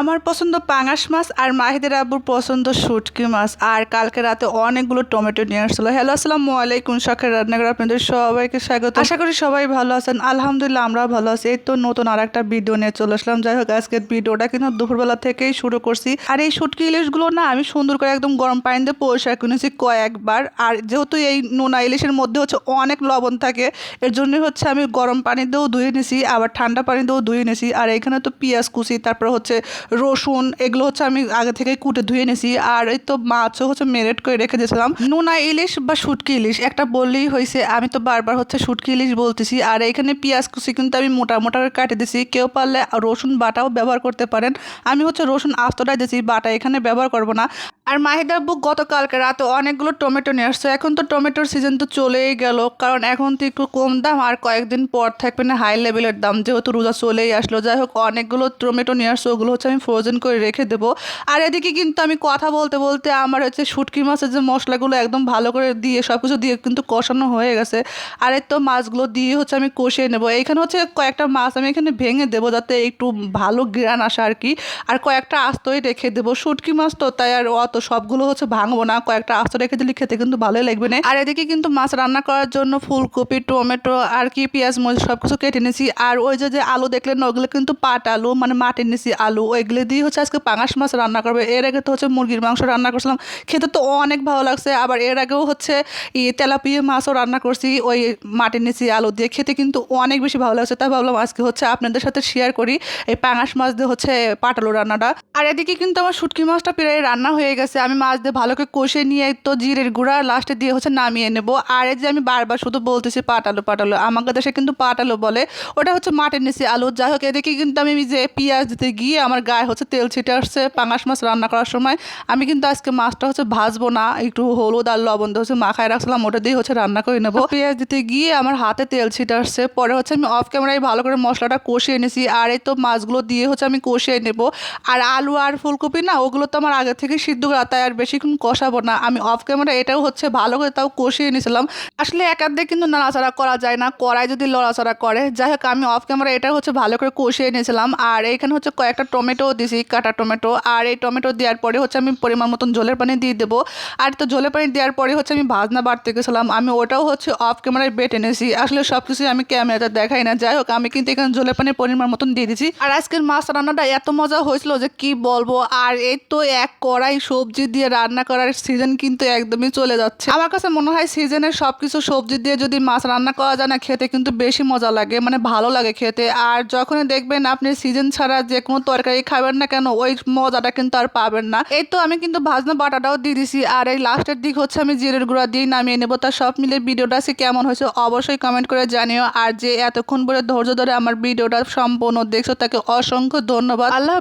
আমার পছন্দ পাঙাশ মাছ আর মাহিদের আব্বুর পছন্দ শুটকি মাছ। আর কালকে রাতে অনেকগুলো টমেটো নিয়ে আসছিল হ্যালো, আসসালামু আলাইকুম শখের রান্নাঘর আপনাদের সবাইকে স্বাগত। আশা করি সবাই ভালো আছেন। আলহামদুলিল্লাহ আমরা ভালো আছি। এই তো নতুন আর একটা ভিডিও নিয়ে চলে আসলাম। যাই হোক, আজকের ভিডিওটা কিন্তু দুপুরবেলা থেকেই শুরু করছি। আর এই শুটকি ইলিশগুলো না, আমি সুন্দর করে একদম গরম পানি দিয়ে পরিষ্কার কিনেছি কয়েকবার। আর যেহেতু এই নোনা ইলিশের মধ্যে হচ্ছে অনেক লবণ থাকে, এর জন্যই হচ্ছে আমি গরম পানি দিয়েও ধুয়ে নিছি, আবার ঠান্ডা পানি দিয়েও ধুয়ে নিছি। আর এখানে তো পেঁয়াজ কুচি, তারপর হচ্ছে রসুন, এগুলো হচ্ছে আমি আগে থেকে কুটে ধুয়ে নিয়েছি আর এই তো মাছও হচ্ছে মেরেট করে রেখে দিয়েছিলাম। নুনা ইলিশ বা শুটকি ইলিশ, একটা বললেই হয়েছে। আমি তো বারবার হচ্ছে শুটকি ইলিশ বলতেছি। আর এখানে পেঁয়াজ কুচি কিন্তু আমি মোটা মোটা কাটে দিছি কেউ পারলে রসুন বাটাও ব্যবহার করতে পারেন। আমি হচ্ছে রসুন আস্তটাই দিয়েছি, বাটা এখানে ব্যবহার করব না। আর মাহিদার বুক গতকালকে রাতে অনেকগুলো টমেটো নিয়ে আসছে। এখন তো টমেটোর সিজন তো চলেই গেল। কারণ এখন তো একটু কম দাম আর কয়েকদিন পর থাকবে না হাই লেভেলের দাম। যেহেতু রোজা চলেই আসলো। যাই হোক, অনেকগুলো টমেটো নিয়ে আসছে। ওগুলো হচ্ছে আমি ফ্রোজেন করে রেখে দেবো। আর এদিকে কিন্তু আমি কথা বলতে বলতে আমার হচ্ছে শুটকি মাছের যে মশলাগুলো একদম ভালো করে দিয়ে সব কিছু দিয়ে কিন্তু কষানো হয়ে গেছে। আর এই তো মাছগুলো দিয়ে হচ্ছে আমি কষিয়ে নেব। এইখানে হচ্ছে কয়েকটা মাছ আমি এখানে ভেঙে দেবো যাতে একটু ভালো গ্রান আসে আর কি। আর কয়েকটা আস্তই রেখে দেবো। শুটকি মাছ তো তাই আর অত সবগুলো হচ্ছে ভাঙবো না। কয়েকটা আস্ত রেখে দিলে খেতে কিন্তু ভালোই লাগবে না। আর এদিকে কিন্তু মাছ রান্না করার জন্য ফুলকপি, টমেটো, আর কি পেঁয়াজ, মরিচ সব কিছু কেটে নিয়েছি। আর ওই যে যে আলু দেখলেন ওগুলো কিন্তু পাট আলু মানে মাটির নিয়েছি আলু, ওইগুলো দিয়ে হচ্ছে আজকে পাঙাশ মাছ রান্না করবে। এর আগে তো হচ্ছে মুরগির মাংস রান্না করছিলাম। খেতে তো অনেক ভালো লাগছে। আবার এর আগেও হচ্ছে ই তেলাপিয়া মাছও রান্না করছি, ওই মাটির নিচি আলু দিয়ে। খেতে কিন্তু অনেক বেশি ভালো লাগছে। তাই ভাবলাম আজকে হচ্ছে আপনাদের সাথে শেয়ার করি এই পাঙাশ মাছ দিয়ে হচ্ছে পাটালু রান্নাটা। আর এদিকে কিন্তু আমার শুটকি মাছটা প্রায় রান্না হয়ে গেছে। আমি মাছ দিয়ে ভালো করে কষে নিয়ে তো জিরের গুঁড়া লাস্টে দিয়ে হচ্ছে নামিয়ে নেব। আর এই যে আমি বারবার শুধু বলতেছি পাটালু পাটালু আমাকে দেশে কিন্তু পাটালু বলে, ওটা হচ্ছে মাটির নিচে আলু। যাই হোক, এদিকে কিন্তু আমি যে পেঁয়াজ দিতে গিয়ে আমার গায়ে হচ্ছে তেল ছিটে আসছে পাঙাশ মাছ রান্না করার সময়। আমি কিন্তু আজকে মাছটা হচ্ছে ভাজবো না, একটু হলুদ আর লবণ দিয়ে হচ্ছে মাখায় রাখছিলাম, ওটা দিয়ে হচ্ছে রান্না করে নেব। পেঁয়াজ দিতে গিয়ে আমার হাতে তেল ছিটে আসছে, পরে হচ্ছে আমি অফ ক্যামেরায় ভালো করে মশলাটা কষিয়ে নিয়েছি আর এই তো মাছগুলো দিয়ে হচ্ছে আমি কষিয়ে নেব। আর আলু আর ফুলকপি না, ওগুলো তো আমার আগে থেকে সিদ্ধ করা তাই আর বেশিক্ষণ কষাবো না। আমি অফ ক্যামেরা এটাও হচ্ছে ভালো করে তাও কষিয়ে নিয়েছিলাম। আসলে একার দিয়ে কিন্তু নাড়াচাড়া করা যায় না, কড়াই যদি লড়াচড়া করে। যাই হোক, আমি অফ ক্যামেরা এটা হচ্ছে ভালো করে কষিয়ে নিয়েছিলাম। আর এইখানে হচ্ছে কয়েকটা টমেটো দিছি, কাটা টমেটো। আর এই টমেটো দেওয়ার পরে হচ্ছে আমি পরিমাণ মতন জলের পানি দিয়ে দেবো। আর তো জলের পানি দেওয়ার পরে হচ্ছে আমি ভাজনা বাড়তে গেছিলাম। আমি ওটাও হচ্ছে অফ ক্যামেরায় বেটে এনেছি আসলে সব কিছুই আমি ক্যামেরাতে দেখাই না। যাই হোক, আমি কিন্তু এখানে জলের পানির পরিমাণ মতন দিয়ে দিচ্ছি আর আজকের মাছ রান্নাটা এত মজা হয়েছিল যে কি বলব? আর এই তো এক কড়াই সবজি দিয়ে রান্না করার সিজন কিন্তু একদমই চলে যাচ্ছে। আমার কাছে মনে হয় সিজনের সব কিছু সবজি দিয়ে যদি মাছ রান্না করা যায় না, খেতে কিন্তু বেশি মজা লাগে মানে ভালো লাগে খেতে। আর যখনই দেখবেন আপনি সিজন ছাড়া যে কোনো তরকারি খাবেন না কেন, ওই মজাটা কিন্তু আর পাবেন না। এই তো আমি কিন্তু ভাজনা বাটাটাও দিয়ে দিছি, আর এই লাস্টের দিক হচ্ছে আমি জিরের গুঁড়া দিয়ে নামিয়ে নেব। তা সব মিলে ভিডিওটা সে কেমন হয়েছে অবশ্যই কমেন্ট করে জানিও। আর যে এতক্ষণ পরে ধৈর্য ধরে আমার ভিডিওটা সম্পূর্ণ দেখছ, তাকে অসংখ্য ধন্যবাদ। আল্লাহ